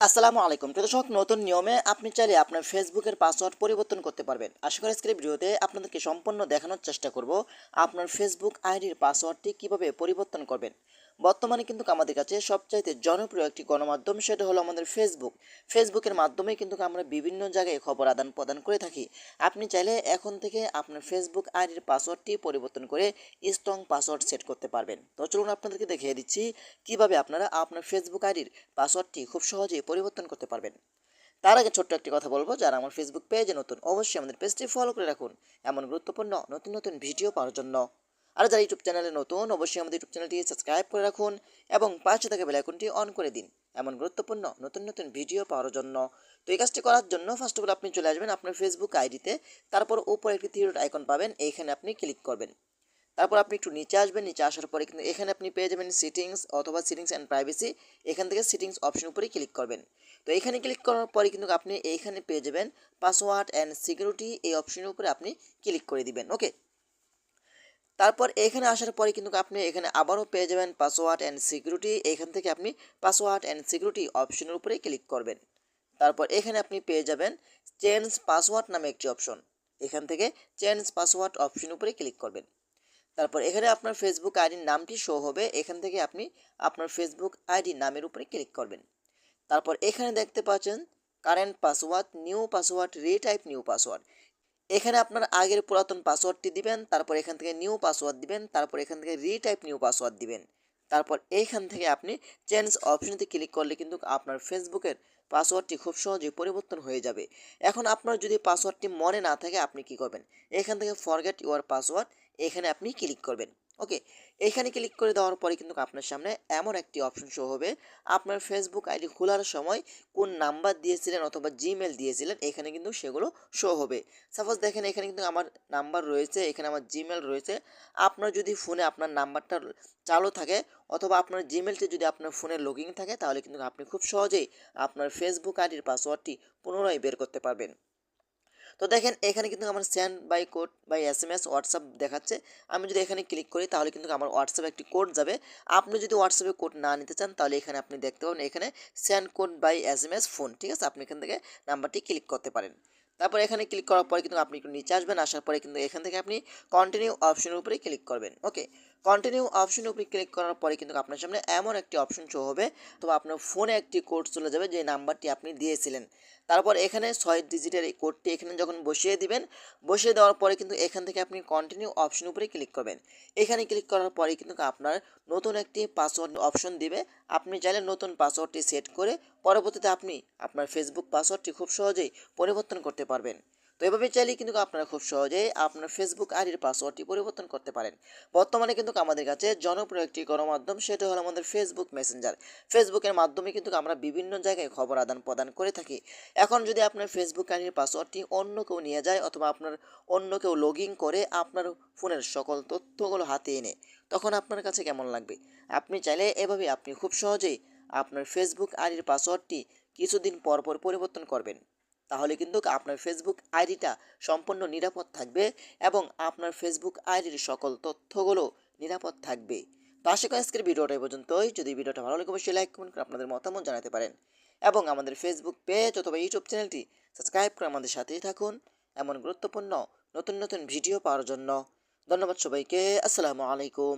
আসসালামু আলাইকুম। দর্শক নতুন নিয়মে আপনি চাইলে আপনার ফেসবুকের পাসওয়ার্ড পরিবর্তন করতে পারবেন। আশা করি আজকের ভিডিওতে আপনাদেরকে সম্পূর্ণ দেখানোর চেষ্টা করব। আপনার ফেসবুক আইডির পাসওয়ার্ডটি কীভাবে পরিবর্তন করবেন? বর্তমানে কিন্তু আমাদের কাছে সবচাইতে জনপ্রিয় একটি গণমাধ্যম সেটা হলো আমাদের ফেসবুক ফেসবুকের মাধ্যমে কিন্তু আমরা বিভিন্ন জায়গায় খবর আদান প্রদান করে থাকি। আপনি চাইলে এখন থেকে আপনার ফেসবুক আইডির পাসওয়ার্ডটি পরিবর্তন করে স্ট্রং পাসওয়ার্ড সেট করতে পারবেন। তো চলুন আপনাদেরকে দেখিয়ে দিচ্ছি কীভাবে আপনারা আপনার ফেসবুক আইডির পাসওয়ার্ডটি খুব সহজেই পরিবর্তন করতে পারবেন। তার আগে ছোট্ট একটি কথা বলব, যারা আমার ফেসবুক পেজে নতুন, অবশ্যই আমাদের পেজটি ফলো করে রাখুন। এমন গুরুত্বপূর্ণ নতুন নতুন ভিডিও পাওয়ার জন্য। আর যারা ইউটিউব চ্যানেলে নতুন, অবশ্যই আমাদের ইউটিউব চ্যানেলটি সাবস্ক্রাইব করে রাখুন এবং পাশে থাকা বেলাইকনটি অন করে দিন। এমন গুরুত্বপূর্ণ, নতুন নতুন ভিডিও পাওয়ার জন্য। তো এই কাজটি করার জন্য ফার্স্ট অফ অল আপনি চলে আসবেন আপনার ফেসবুক আইডিতে তারপর উপরে একটি থ্রি আইকন পাবেন, এইখানে আপনি ক্লিক করবেন। তারপর আপনি একটু নিচে আসবেন, নিচে আসার পরে কিন্তু এখানে আপনি পেয়ে যাবেন সিটিংস অথবা সিটিংস অ্যান্ড প্রাইভেসি এখান থেকে সিটিংস অপশন উপরে ক্লিক করবেন। তো এখানে ক্লিক করার পরে কিন্তু আপনি এইখানে পেয়ে যাবেন পাসওয়ার্ড অ্যান্ড সিকিউরিটি এই অপশনের উপরে আপনি ক্লিক করে দিবেন। ওকে তারপর এখানে আসার পরে কিন্তু আপনি এখানে আবারও পেয়ে যাবেন পাসওয়ার্ড অ্যান্ড সিকিউরিটি এখান থেকে আপনি পাসওয়ার্ড অ্যান্ড সিকিউরিটি অপশনের উপরে ক্লিক করবেন। তারপর এখানে আপনি পেয়ে যাবেন চেঞ্জ পাসওয়ার্ড নামে একটি অপশন এখান থেকে চেঞ্জ পাসওয়ার্ড অপশন উপরে ক্লিক করবেন। তারপর এখানে আপনার ফেসবুক আইডির নামটি শো হবে। এখান থেকে আপনি আপনার ফেসবুক আইডি নামের উপরে ক্লিক করবেন। তারপর এখানে দেখতে পাচ্ছেন current password new password retype new password এখানে আপনার আগের পুরাতন পাসওয়ার্ডটি দিবেন, তারপর এখান থেকে নিউ পাসওয়ার্ড দিবেন, তারপর এখান থেকে রিটাইপ নিউ পাসওয়ার্ড দিবেন। তারপর এইখান থেকে আপনি চেঞ্জ অপশনতে ক্লিক করলে কিন্তু আপনার ফেসবুকের পাসওয়ার্ডটি খুব সহজেই পরিবর্তন হয়ে যাবে। এখন আপনার যদি পাসওয়ার্ডটি মনে না থাকে, আপনি কি করবেন? এখান থেকে ফরগেট ইউর পাসওয়ার্ড এখানে আপনি ক্লিক করবেন। ওকে, এখানে ক্লিক করে দেওয়ার পরে কিন্তু আপনার সামনে এমন একটি অপশন শো হবে। আপনার ফেসবুক আইডি খোলার সময় কোন নাম্বার দিয়েছিলেন অথবা জিমেল দিয়েছিলেন, এখানে কিন্তু সেগুলো শো হবে। সাপোজ দেখেন এখানে কিন্তু আমার নাম্বার রয়েছে, এখানে আমার জিমেল রয়েছে। আপনার যদি ফোনে আপনার নাম্বারটা চালু থাকে অথবা আপনার জিমেলটি যদি আপনার ফোনে লগিং থাকে, তাহলে কিন্তু আপনি খুব সহজেই আপনার ফেসবুক আইডির পাসওয়ার্ডটি পুনরায় বের করতে পারবেন। তো দেখেন, এখানে কিন্তু আমার send by code by S M S WhatsApp দেখাচ্ছে। আমি যদি এখানে ক্লিক করি, তাহলে কিন্তু আমার হোয়াটসঅ্যাপে একটি কোড যাবে। আপনি যদি হোয়াটসঅ্যাপে কোড না নিতে চান, তাহলে এখানে আপনি দেখতে পাবেন, এখানে send code by S M S phone ঠিক আছে? আপনি এখান থেকে নাম্বারটি ক্লিক করতে পারেন। তারপর এখানে ক্লিক করার পরে কিন্তু আপনি একটু নিচে আসবেন, আসার পরে কিন্তু এখান থেকে আপনি কন্টিনিউ অপশনের উপরে ক্লিক করবেন ওকে কন্টিনিউ অপশনের উপরে ক্লিক করার পরে কিন্তু আপনার সামনে এমন একটি অপশন শো হবে। তো আপনার ফোনে একটি কোড চলে যাবে, যে নাম্বারটি আপনি দিয়েছিলেন। তারপর এখানে ছয় ডিজিটের এই কোডটি এখানে যখন বসিয়ে দিবেন, বসিয়ে দেওয়ার পরে কিন্তু এখান থেকে আপনি কন্টিনিউ অপশন উপরে ক্লিক করবেন। এখানে ক্লিক করার পরে কিন্তু আপনার নতুন একটি পাসওয়ার্ড অপশন দিবে। আপনি চাইলে নতুন পাসওয়ার্ডটি সেট করে পরবর্তীতে আপনি আপনার ফেসবুক পাসওয়ার্ডটি খুব সহজেই পরিবর্তন করতে পারবেন। তো এভাবে চাইলে কিন্তু আপনারা খুব সহজেই আপনার ফেসবুক আইডির পাসওয়ার্ডটি পরিবর্তন করতে পারেন। বর্তমানে কিন্তু আমাদের কাছে জনপ্রিয় একটি গণমাধ্যম, সেটা হলো আমাদের ফেসবুক মেসেঞ্জার ফেসবুকের মাধ্যমে কিন্তু আমরা বিভিন্ন জায়গায় খবর আদান প্রদান করে থাকি। এখন যদি আপনার ফেসবুক আইডির পাসওয়ার্ডটি অন্য কেউ নিয়ে যায় অথবা আপনার অন্য কেউ লগ করে আপনার ফোনের সকল তথ্যগুলো হাতে এনে তখন আপনার কাছে কেমন লাগবে? আপনি চাইলে এভাবে আপনি খুব সহজেই আপনার ফেসবুক আইডির পাসওয়ার্ডটি কিছুদিন পর পর পরিবর্তন করবেন। তাহলে কিন্তু আপনার ফেসবুক আইডিটা সম্পূর্ণ নিরাপদ থাকবে এবং আপনার ফেসবুক আইডির সকল তথ্যগুলো নিরাপদ থাকবে। তো আশা করি আজকের ভিডিওটা এই পর্যন্তই। যদি ভিডিওটা ভালো লাগে, অবশ্যই লাইক কমেন্ট করে আপনাদের মতামত জানাতে পারেন। এবং আমাদের ফেসবুক পেজ অথবা ইউটিউব চ্যানেলটি সাবস্ক্রাইব করে আমাদের সাথেই থাকুন। এমন গুরুত্বপূর্ণ নতুন নতুন ভিডিও পাওয়ার জন্য। ধন্যবাদ সবাইকে। আসসালামু আলাইকুম।